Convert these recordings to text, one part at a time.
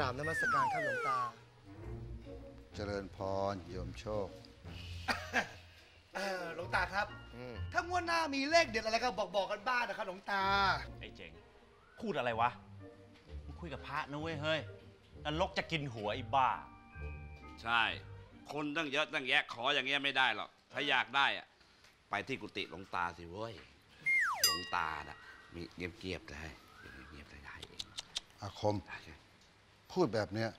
ราบนมัสการครับหลวงตา เจริญพรโยมโชค เออหลวงตาครับ อืม ถ้างวดหน้ามีเลขเด็ดอะไรก็บอกบอกกันบ้างนะครับหลวงตา ไอ้เจ๋ง พูดอะไรวะมึงคุยกับพระนะเว้ยเฮ้ยนรกจะกินหัวไอ้บ้า ใช่ คนตั้งเยอะตั้งแยะขออย่างเงี้ยไม่ได้หรอก ถ้าอยากได้อะไปที่กุฏิหลวงตาสิเว้ย หลวงตาน่ะมีเงียบเกียบๆเลยเงียบๆเลยได้เองอาคม ได้ใช่ พูดแบบเนี้ย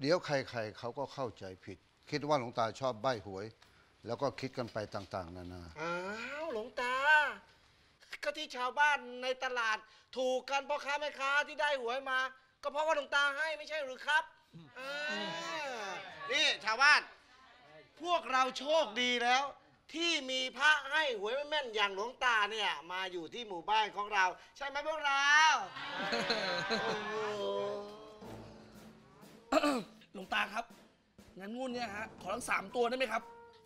เดี๋ยวใครๆเขาก็เข้าใจผิด คิดว่าหลวงตาชอบใบ้หวย แล้วก็คิดกันไปต่างๆ นานา อ้าวหลวงตา ก็ที่ชาวบ้านในตลาด ถูกกันพ่อค้าแม่ค้าที่ได้หวยมา ก็เพราะว่าหลวงตาให้ไม่ใช่หรือครับอ่านี่ชาวบ้าน พวกเราโชคดีแล้ว ที่มีพระให้หวยแม่นๆอย่างหลวงตาเนี่ยมาอยู่ที่หมู่บ้านของเรา ใช่ไหมพวกเราโอ้โห หลวงตาครับ งั้นงวดเนี่ยฮะ ขอทั้งสามตัวได้ไหมครับ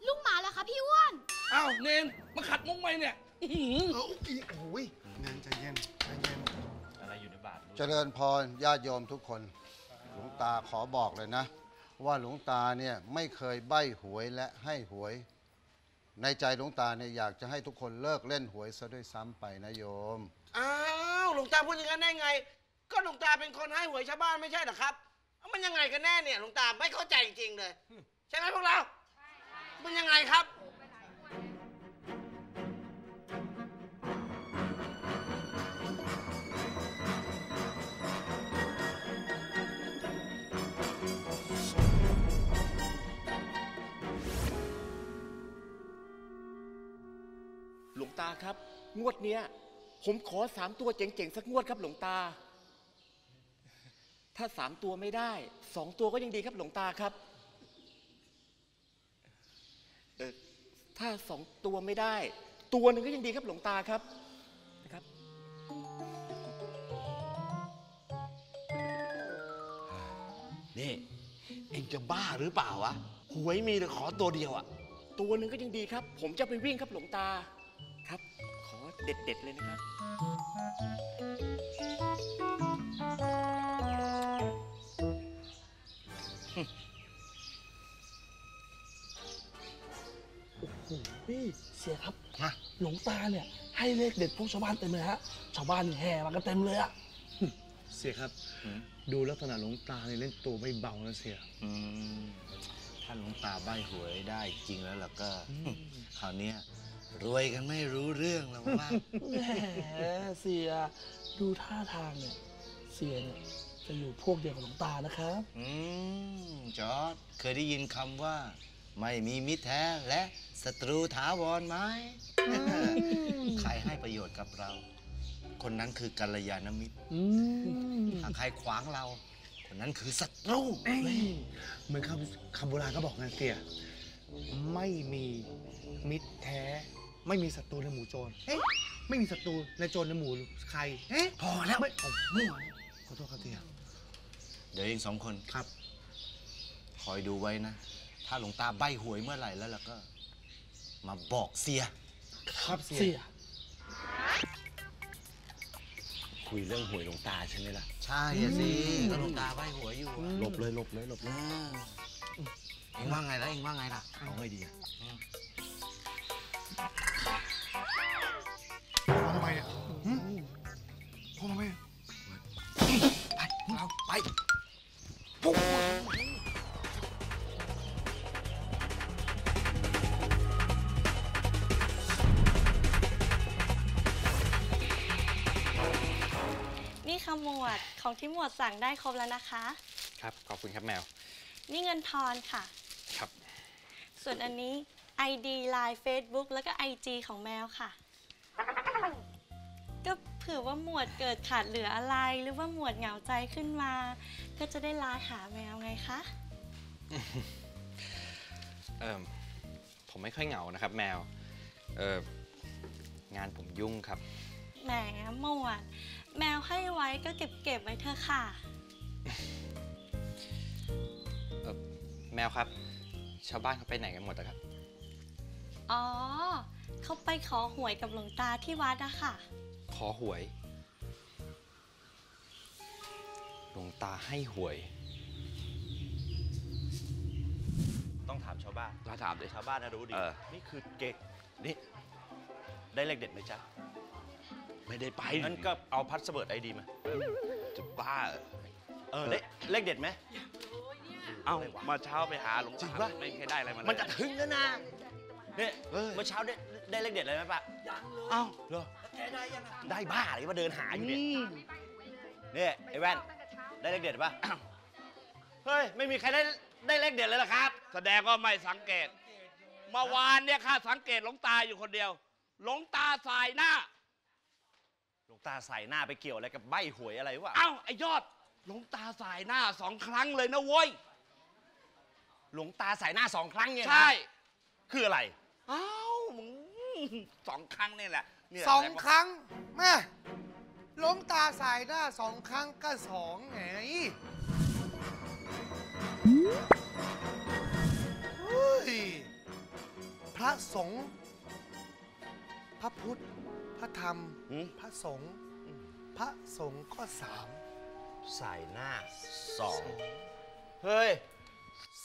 ลุงหมาเหรอคะพี่อ้วน อ้าวเนนมาขัดมุกไหมเนี่ยอื้อหือเอออีโอ้ยเงินใจเย็นใจเย็น อะไรอยู่ในบาทรู้เจริญพรญาติโยมทุกคน หลวงตาขอบอกเลยนะ ว่าหลวงตาเนี่ยไม่เคยใบ้หวยและให้หวย ในใจหลวงตาเนี่ยอยากจะให้ทุกคนเลิกเล่นหวยซะด้วยซ้ำไปนะโยม อ้าว หลวงตาพูดอย่างนั้นได้ไง ก็หลวงตาเป็นคนให้หวยชาวบ้านไม่ใช่เหรอครับ เอ้ามันยังไงกันแน่เนี่ยหลวงตาไม่เข้าใจจริงๆเลย ใช่ไหมพวกเรา มันยังไงครับ หลวงตาครับ งวดเนี้ย ผมขอสามตัวเจ๋งๆ สักงวดครับหลวงตา ถ้าสามตัวไม่ได้สองตัวก็ยังดีครับหลวงตาครับเออถ้าสองตัวไม่ได้ ตัวหนึ่งก็ยังดีครับหลวงตาครับนะครับ นี่เองจะบ้าหรือเปล่าวะหวยมีแต่ขอตัวเดียวอะตัวหนึ่งก็ยังดีครับ ผมจะไปวิ่งครับหลวงตาครับ ขอเด็ดๆเลยนะครับ นี่เสียครับ หลวงตาเนี่ย ให้เลขเด็ดพวกชาวบ้านเต็มเลยฮะ ชาวบ้านนี่แห่มากันเต็มเลยอะเสียครับ ดูลักษณะหลวงตาเนี่ยเล่นตัวไม่เบานะเสียอืมถ้าหลวงตาใบหวยได้จริงแล้วล่ะก็คราวเนี้ยรวยกันไม่รู้เรื่องแล้วว่าแหมเสียดูท่าทางเนี่ยเสียเนี่ยจะอยู่พวกเดียวกับหลวงตานะครับ อืมจอร์ดเคยได้ยินคำว่า ไม่มีมิตรแท้และศัตรูถาวรไหมใครให้ประโยชน์กับเรา คนนั้นคือกัลยาณมิตรอืมถ้าใครขวางเรา คนนั้นคือศัตรูเหมือนคำคำโบราณก็บอกนะเสียไม่มีมิตรแท้ ไม่มีศัตรูในหมู่โจรเอ๊ะไม่มีศัตรูในโจรในหมู่ใครเอ๊ะพอแล้วไม่เอามั่วขอโทษครับเสียเดี๋ยวเองสองคนครับ คอยดูไว้นะ ถ้าหลวงตาใบหวยเมื่อไหร่แล้วล่ะก็ มาบอกเสีย ครับเสียเสีย คุยเรื่องหวยหลวงตาใช่ไหมล่ะ ใช่อะสิก็หลวงตาใบหวยอยู่อะหลบเลยหลบเลยหลบเลยอืมเองว่าไงล่ะเองว่าไงล่ะเอาไงดีอะ นี่ขมวดของที่หมวดสั่งได้ครบแล้วนะคะ ครับ ขอบคุณครับแมว นี่เงินทอนค่ะ ครับ ส่วนอันนี้ ID Line Facebook แล้วก็ IG ของแมวค่ะ ก็เผื่อว่าหมวดเกิดขาดเหลืออะไร หรือว่าหมวดเหงาใจขึ้นมา ก็จะได้ไลน์หาแมวไงคะเออผมไม่ค่อยเหงานะครับ แมวเอองานผมยุ่งครับ แหมหมวด แมวให้ไว้ก็เก็บเก็บไว้เธอค่ะแมวครับ ชาวบ้านเขาไปไหนกันหมดอะครับ อ๋อ เขาไปขอหวยกับหลวงตาที่วัดอะค่ะ ขอหวย หลวงตาให้หวย ต้องถามชาวบ้าน ถ้าถามดิ ชาวบ้านนะรู้ดีนี่คือเก่งนี่ ได้เลขเด็ดไหมจ๊ะ ไม่ได้ไปงั้นก็เอาพัสเวิร์ดไอดีมา จะบ้าเหรอเออได้เลขเด็ดไหมเอ้ามาเช้าไปหาหลวงจริตางปะไม่เคยได้อะไรมาเลยมันจะถึงแล้วนะเนี่ยเมื่อเช้าได้ได้เลขเด็ดอะไรไหมปะยังเลยเอ้าเหรอแกได้ยังอะได้บ้าอะไรมาเดินหาอยู่เนี่ยเนี่ยไอ้แว่นได้เลขเด็ดปะเฮ้ยไม่มีใครได้ได้เลขเด็ดเลยเหรอครับ แสดงว่าไม่สังเกตเมื่อวานเนี่ยข้าสังเกตหลวงตาอยู่คนเดียว หลวงตาสายหน้าห ลวงตาใส่หน้าไปเกี่ยวอะไรกับใบหวยอะไรวะ เอ้าไอ้ยอดหลวงตาสายหน้าสองครั้งเลยนะเว้ย หลวงตาใส่หน้าสองครั้งเนี่ยนะใช่ คืออะไร เอ้ามึงสองครั้งนี่แหละเนี่ยสองแว่าครั้งแม่หล้มตาสายหน้าสองครั้งก็สองไงเฮ้ยพระสงฆ์ พระพุทธ พระธรรมหืมพระสงฆ์พระสงฆ์ก็สามใส่หน้าสองเฮ้ย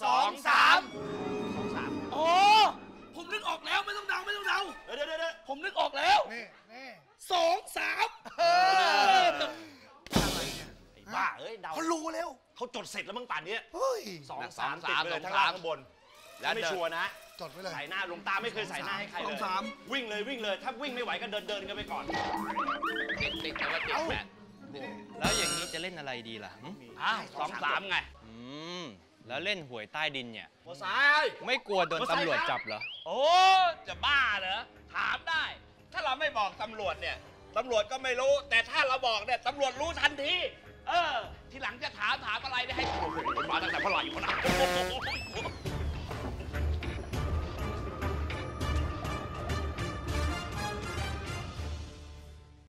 สองสามสองสามโอ้ผมนึกออกแล้วไม่ต้องเดาไม่ต้องเดาเดี๋ยวเดี๋ยวเดี๋ยวผมนึกออกแล้วนี่นี่สองสามอะไรเนี่ยไอ้บ้าเอ้ยเดาเขารู้แล้วเขาจดเสร็จแล้วมั้งป่านเนี้ยเฮ้ยสองสอสางมสามติดไปเลยสองทั้งล่างสามข้างบน แล้แล้ววไม่เดินชัวร์นะจดไว้เลย ใส่หน้าหลวงตาไม่เคยใส่หน้าให้ใครเลยสองสาม วิ่งเลยวิ่งเลย ถ้าวิ่งไม่ไหวก็เดินเดินกันไปก่อน ติดติดแต่ว่าติดแปดแล้วอย่างนี้จะเล่นอะไรดีล่ะหึอ้าวสองสามไงอืมแล้วเล่นหวยใต้ดินเนี่ย หัวซ้าย ไม่กลัวโดนตำรวจจับเหรอ โอ้จะบ้าเหรอถามได้ ถ้าเราไม่บอกตำรวจเนี่ยตำรวจก็ไม่รู้ แต่ถ้าเราบอกเนี่ยตำรวจรู้ทันที เออ ทีหลังจะถามถามอะไรเนี่ยให้โอ้โหมาตั้งแต่เมื่อไหร่อยู่นะ